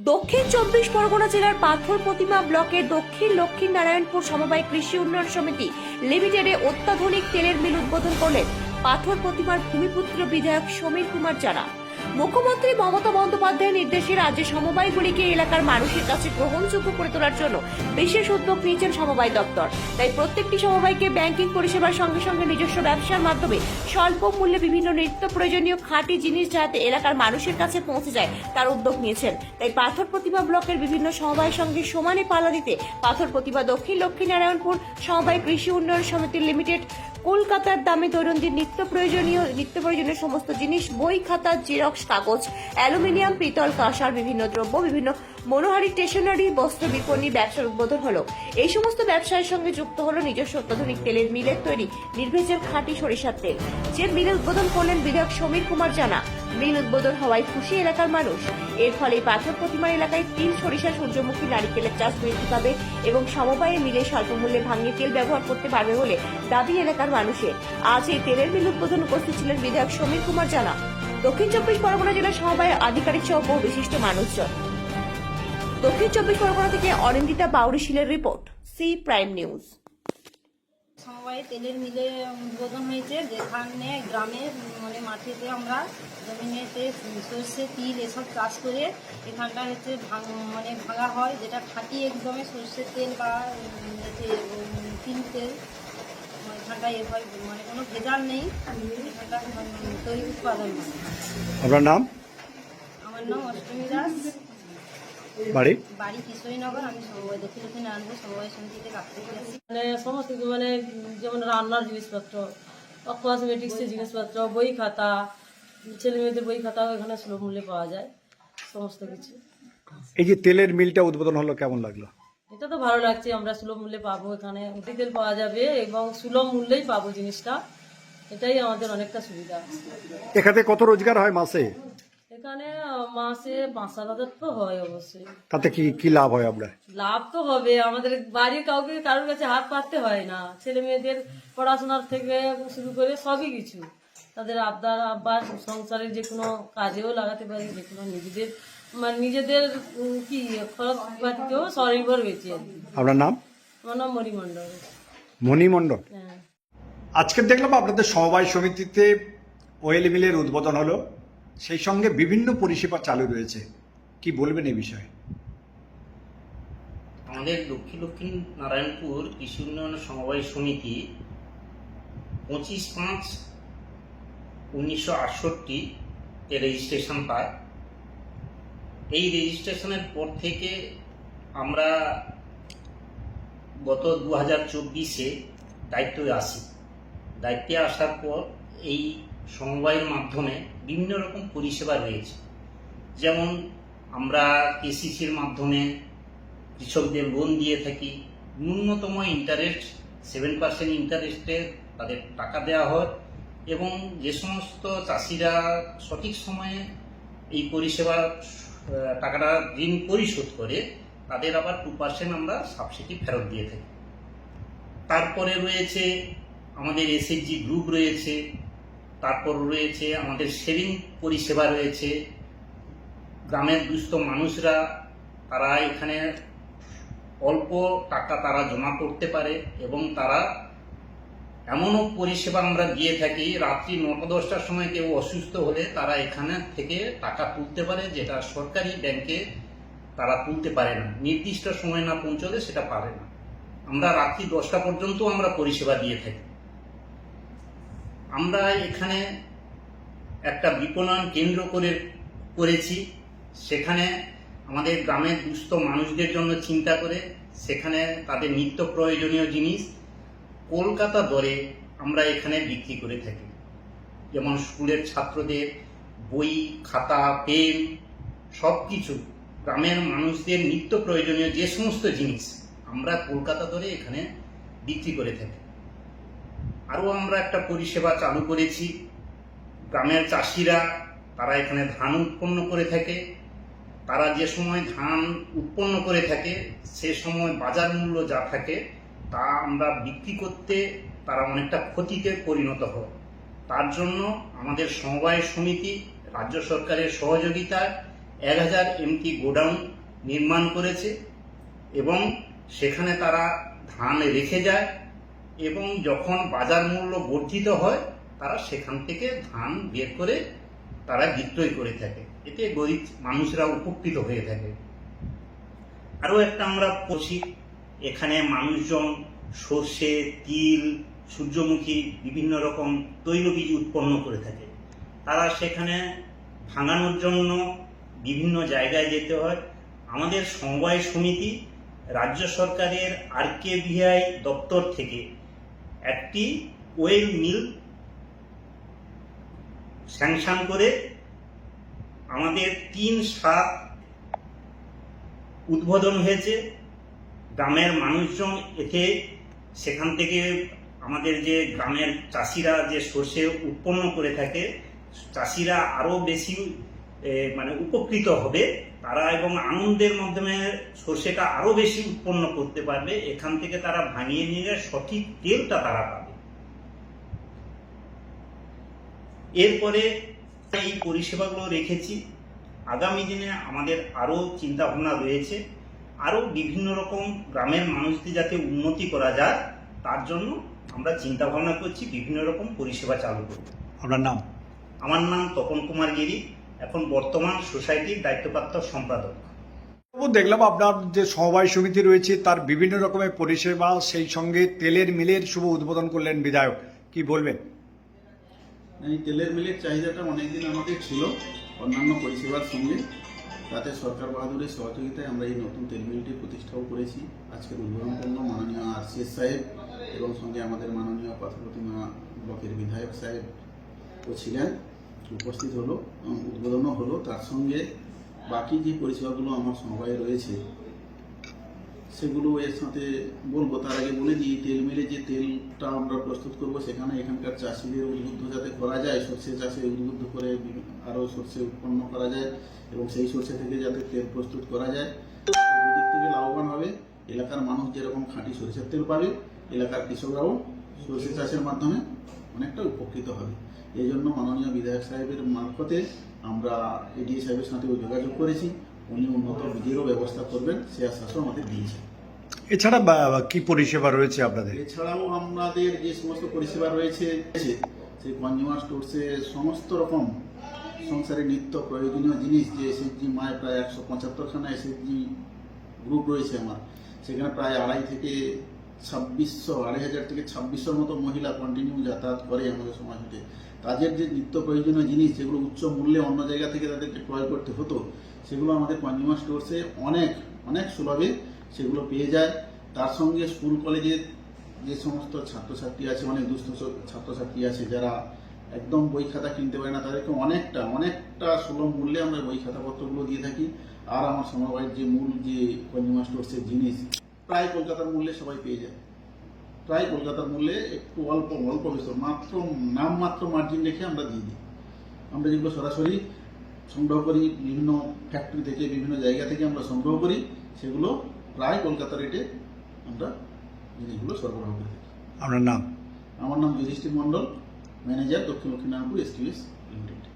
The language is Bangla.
দক্ষিণ চব্বিশ পরগনা জেলার পাথর প্রতিমা ব্লকের দক্ষিণ লক্ষ্মী নারায়ণপুর সমবায় কৃষি উন্নয়ন সমিতি লিমিটেডে অত্যাধুনিক তেলের মিল উদ্বোধন করলেন পাথর প্রতিমার ভূমিপুত্র বিধায়ক সমীর কুমার জানা মুখ্যমন্ত্রী মমতা বন্দ্যোপাধ্যায়ের নির্দেশে রাজ্যের সমবায়গুলিকে এলাকার মানুষের কাছে গ্রহণযোগ্য করে তোলার জন্য বিশেষ উদ্যোগ নিয়েছেন সমবায় দপ্তর। তাই প্রত্যেকটি সমবায়কে ব্যাংকিং পরিষেবার সঙ্গে সঙ্গে নিজস্ব ব্যবসার মাধ্যমে স্বল্প মূল্যে বিভিন্ন নিত্য প্রয়োজনীয় খাঁটি জিনিস যাতে এলাকার মানুষের কাছে পৌঁছে যায়, তার উদ্যোগ নিয়েছেন। তাই পাথর প্রতিভা ব্লকের বিভিন্ন সমবায়ের সঙ্গে সমানে পাল্লা দিতে পাথর প্রতিভা দক্ষিণ লক্ষ্মীনারায়ণপুর সমবায় কৃষি উন্নয়ন সমিতি লিমিটেড কলকাতার দামে দৈনন্দিন নিত্য প্রয়োজনীয় নিত্য প্রয়োজনীয় সমস্ত জিনিস, বই খাতা, জেরক্স, কাগজ, অ্যালুমিনিয়াম, পিতল, কাঁসার, বিভিন্ন দ্রব্য, বিভিন্ন মনোহারি স্টেশনারি বস্ত্র বিপণী ব্যবসার উদ্বোধন হলো। এই সমস্ত ব্যবসায়ের সঙ্গে যুক্ত হলো নিজস্ব অত্যাধুনিক তেলের মিলের তৈরি নির্ভেজের খাঁটি সরিষার তেল। যে মিলের উদ্বোধন করলেন বিধায়ক সমীর কুমার জানা। মিল উদ্বোধন হওয়ায় খুশি এলাকার মানুষ। এর ফলে পাথর প্রতিমার এলাকায় তিল সরিষা সূর্যমুখী নারিকেলের চাষ বৃদ্ধি পাবে এবং সমবায়ে মিলে স্বল্প মূল্যে ভাঙিয়ে তেল ব্যবহার করতে পারবে বলে দাবি এলাকার মানুষের। আজ এই তেলের মিল উদ্বোধন উপস্থিত ছিলেন বিধায়ক সমীর কুমার জানা। দক্ষিণ চব্বিশ পরগনা জেলা সমবায় আধিকারিক সহ বহু বিশিষ্ট মানুষজন। দক্ষিণ চব্বিশ পরগনা থেকে অরিন্দিতা বাউরিশিলের রিপোর্ট সি প্রাইম নিউজ। সমবায়ে তেলের মিলে উদ্বোধন হয়েছে যেখানে গ্রামে মানে মাঠেতে আমরা জমিনেতে সর্ষে তিল এসব চাষ করে এখানটা হচ্ছে ভাঙ মানে ভাঙা হয় যেটা খাঁটি একদমে সর্ষের তেল বা উম, তিল তেল মানে এখানটায় এ হয় মানে কোনো ভেজাল নেই এখানটা তৈরি উৎপাদন হয়। আপনার নাম? আমার নাম অষ্টমী দাস। বাড়ি? বাড়ি কিশোরীনগর আমি সমবায় দক্ষিণ দক্ষিণ আনব কাজ মানে সমস্ত কিছু মানে যেমন রান্নার জিনিসপত্র কসমেটিক্সের জিনিসপত্র বই খাতা ছেলে মেয়েদের বই খাতা এখানে সুলভ মূল্যে পাওয়া যায় সমস্ত কিছু। এই যে তেলের মিলটা উদ্বোধন হলো কেমন লাগল? এটা তো ভালো লাগছে আমরা সুলভ মূল্যে পাবো এখানে। অতি তেল পাওয়া যাবে এবং সুলভ মূল্যেই পাবো জিনিসটা। এটাই আমাদের অনেকটা সুবিধা। এখানে কত রোজগার হয় মাসে? এখানে মাসে পাঁচ সাত হাজার তো হয় অবশ্যই। তাতে কি কি লাভ হয় আপনার? লাভ তো হবে আমাদের বাড়ির কাউকে কারোর কাছে হাত পাততে হয় না। ছেলে মেয়েদের পড়াশোনার থেকে শুরু করে সবই কিছু। তাদের আবদার আব্বার সংসারের যে কোনো কাজেও লাগাতে পারি যে কোনো নিজেদের মানে নিজেদের কি খরচ পাতিতেও স্বনির্ভর হয়েছে আপনার নাম? আমার নাম মরিমণ্ডল মণিমণ্ডল হ্যাঁ। আজকে দেখলাম আপনাদের সমবায় সমিতিতে ওয়েল মিলের উদ্বোধন হলো। সেই সঙ্গে বিভিন্ন পরিষেবা চালু রয়েছে। কি বলবেন এই বিষয়ে? আমাদের দক্ষিণ দক্ষিণ নারায়ণপুর কৃষি উন্নয়ন সমবায় সমিতি পঁচিশ পাঁচ উনিশশো আটষট্টি এ রেজিস্ট্রেশন পায়। এই রেজিস্ট্রেশনের পর থেকে আমরা গত দু হাজার চব্বিশে দায়িত্বে আসি। দায়িত্বে আসার পর এই সমবায়ের মাধ্যমে বিভিন্ন রকম পরিষেবা রয়েছে। যেমন আমরা কেসিসির মাধ্যমে কৃষকদের লোন দিয়ে থাকি, ন্যূনতম ইন্টারেস্ট সেভেন পার্সেন্ট ইন্টারেস্টে তাদের টাকা দেওয়া হয় এবং যে সমস্ত চাষিরা সঠিক সময়ে এই পরিষেবা টাকাটা ঋণ পরিশোধ করে, তাদের আবার টু পার্সেন্ট আমরা সাবসিডি ফেরত দিয়ে থাকি। তারপরে রয়েছে আমাদের এসএইচজি গ্রুপ রয়েছে তারপর রয়েছে আমাদের সেভিং পরিষেবা রয়েছে। গ্রামের দুস্থ মানুষরা, তারা এখানে অল্প টাকা তারা জমা করতে পারে এবং তারা এমনও পরিষেবা আমরা দিয়ে থাকি, রাত্রি নটা দশটার সময় কেউ অসুস্থ হলে তারা এখানে থেকে টাকা তুলতে পারে, যেটা সরকারি ব্যাংকে তারা তুলতে পারে না। নির্দিষ্ট সময় না পৌঁছলে সেটা পারে না। আমরা রাত্রি দশটা পর্যন্ত আমরা পরিষেবা দিয়ে থাকি। আমরা এখানে একটা বিপণন কেন্দ্র করে করেছি। সেখানে আমাদের গ্রামের দুস্থ মানুষদের জন্য চিন্তা করে সেখানে তাদের নিত্য প্রয়োজনীয় জিনিস কলকাতা দরে আমরা এখানে বিক্রি করে থাকি। যেমন স্কুলের ছাত্রদের বই, খাতা, পেন সব কিছু গ্রামের মানুষদের নিত্য প্রয়োজনীয় যে সমস্ত জিনিস আমরা কলকাতা দরে এখানে বিক্রি করে থাকি। আরও আমরা একটা পরিষেবা চালু করেছি। গ্রামের চাষিরা, তারা এখানে ধান উৎপন্ন করে থাকে। তারা যে সময় ধান উৎপন্ন করে থাকে, সে সময় বাজার মূল্য যা থাকে, তা আমরা বিক্রি করতে তারা অনেকটা ক্ষতিতে পরিণত হয়। তার জন্য আমাদের সমবায় সমিতি, রাজ্য সরকারের সহযোগিতায় এক হাজার এমটি গোডাউন নির্মাণ করেছে এবং সেখানে তারা ধান রেখে যায়। এবং যখন বাজার মূল্য বর্ধিত হয়, তারা সেখান থেকে ধান বের করে তারা বিক্রয় করে থাকে। এতে গরিব মানুষরা উপকৃত হয়ে থাকে। আরও একটা আমরা পড়ছি, এখানে মানুষজন সর্ষে, তিল, সূর্যমুখী বিভিন্ন রকম তৈলবীজ উৎপন্ন করে থাকে। তারা সেখানে ভাঙানোর জন্য বিভিন্ন জায়গায় যেতে হয়। আমাদের সমবায় সমিতি রাজ্য সরকারের আর কে ভিআই দপ্তর থেকে একটি ওয়েল মিল স্যাংশন করে আমাদের তিন সাত উদ্বোধন হয়েছে। গ্রামের মানুষজন এতে সেখান থেকে আমাদের যে গ্রামের চাষিরা যে সর্ষে উৎপন্ন করে থাকে, চাষিরা আরও বেশি মানে উপকৃত হবে তারা এবং আনন্দের মাধ্যমে সর্ষেটা আরও বেশি উৎপন্ন করতে পারবে এখান থেকে তারা ভাঙিয়ে নিয়ে সঠিক তেলটা তারা পাবে। এরপরে এই পরিষেবাগুলো রেখেছি। আগামী দিনে আমাদের আরও চিন্তা ভাবনা রয়েছে। আরও বিভিন্ন রকম গ্রামের মানুষদের যাতে উন্নতি করা যায় তার জন্য আমরা চিন্তা ভাবনা করছি বিভিন্ন রকম পরিষেবা চালু করব। আপনার নাম? আমার নাম তপন কুমার গিরি। এখন বর্তমান সোসাইটির দায়িত্বপ্রাপ্ত সম্পাদক। দেখলাম আপনার যে সমবায় সমিতি রয়েছে তার বিভিন্ন রকমের পরিষেবা সেই সঙ্গে তেলের মিলের শুভ উদ্বোধন করলেন বিধায়ক। কি বলবেন? এই তেলের মিলের চাহিদাটা অনেকদিন আমাদের ছিল অন্যান্য পরিষেবার সঙ্গে। তাতে সরকার বাহাদুরের সহযোগিতায় আমরা এই নতুন তেল মিলটি প্রতিষ্ঠাও করেছি। আজকের উদ্বোধন করল মাননীয় আরসিএস সাহেব এবং সঙ্গে আমাদের মাননীয় পাথরপ্রতিমা ব্লকের বিধায়ক সাহেব ও ছিলেন। উপস্থিত হলো উদ্বোধনও হলো। তার সঙ্গে বাকি যে পরিষেবাগুলো আমার সমবায়ে রয়েছে, সেগুলো এর সাথে বলব। তার আগে বলে দিই, তেল মিলে যে তেলটা আমরা প্রস্তুত করব, সেখানে এখানকার চাষিদের উদ্বুদ্ধ যাতে করা যায় সর্ষে চাষে উদ্বুদ্ধ করে আরও সর্ষে উৎপন্ন করা যায় এবং সেই সর্ষে থেকে যাতে তেল প্রস্তুত করা যায়। দুদিক থেকে লাভবান হবে। এলাকার মানুষ যেরকম খাঁটি সরিষার তেল পাবে, এলাকার কৃষকরাও সর্ষে চাষের মাধ্যমে অনেকটা উপকৃত হবে। এই জন্য মাননীয় বিধায়ক সাহেবের মারফতে আমরা এডিএ সাহেবের সাথেও যোগাযোগ করেছি। উনি উন্নত বীজেরও ব্যবস্থা করবেন সে আশ্বাসও আমাদের দিয়েছেন। এছাড়া কি পরিষেবা রয়েছে আপনাদের? এছাড়াও আমাদের যে সমস্ত পরিষেবা রয়েছে সেই কনজিউমার স্টোরসে সমস্ত রকম সংসারে নিত্য প্রয়োজনীয় জিনিস যে এসএসজি মায় প্রায় একশো পঁচাত্তরখানা এসএসজি গ্রুপ রয়েছে আমার। সেখানে প্রায় আড়াই থেকে ছাব্বিশশো, আড়াই হাজার থেকে ছাব্বিশশোর মতো মহিলা কন্টিনিউ যাতায়াত করে আমাদের সমাজ। থেকে তাদের যে নিত্য প্রয়োজনীয় জিনিস, যেগুলো উচ্চ মূল্যে অন্য জায়গা থেকে তাদেরকে ক্রয় করতে হতো, সেগুলো আমাদের কনজিউমার স্টোরসে অনেক অনেক সুলভে সেগুলো পেয়ে যায়। তার সঙ্গে স্কুল কলেজের যে সমস্ত ছাত্রছাত্রী আছে, অনেক দুস্থ ছাত্রছাত্রী আছে, যারা একদম বই খাতা কিনতে পারে না, তাদেরকে অনেকটা অনেকটা সুলভ মূল্যে আমরা বই খাতাপত্রগুলো দিয়ে থাকি। আর আমার সমবায়ের যে মূল যে কনজিউমার স্টোরসের জিনিস প্রায় কলকাতার মূল্যে সবাই পেয়ে যায়। প্রায় কলকাতার মূল্যে একটু অল্প অল্প বেশি মাত্র নাম মাত্র মার্জিন রেখে আমরা দিয়ে দিই। আমরা যেগুলো সরাসরি সংগ্রহ করি বিভিন্ন ফ্যাক্টরি থেকে বিভিন্ন জায়গা থেকে আমরা সংগ্রহ করি সেগুলো প্রায় কলকাতা রেটে আমরা জিনিসগুলো সরবরাহ করে থাকি। আপনার নাম? আমার নাম যুধিষ্ঠির মণ্ডল ম্যানেজার দক্ষিণ লক্ষ্মীনারায়ণপুর এসটিএস লিমিটেড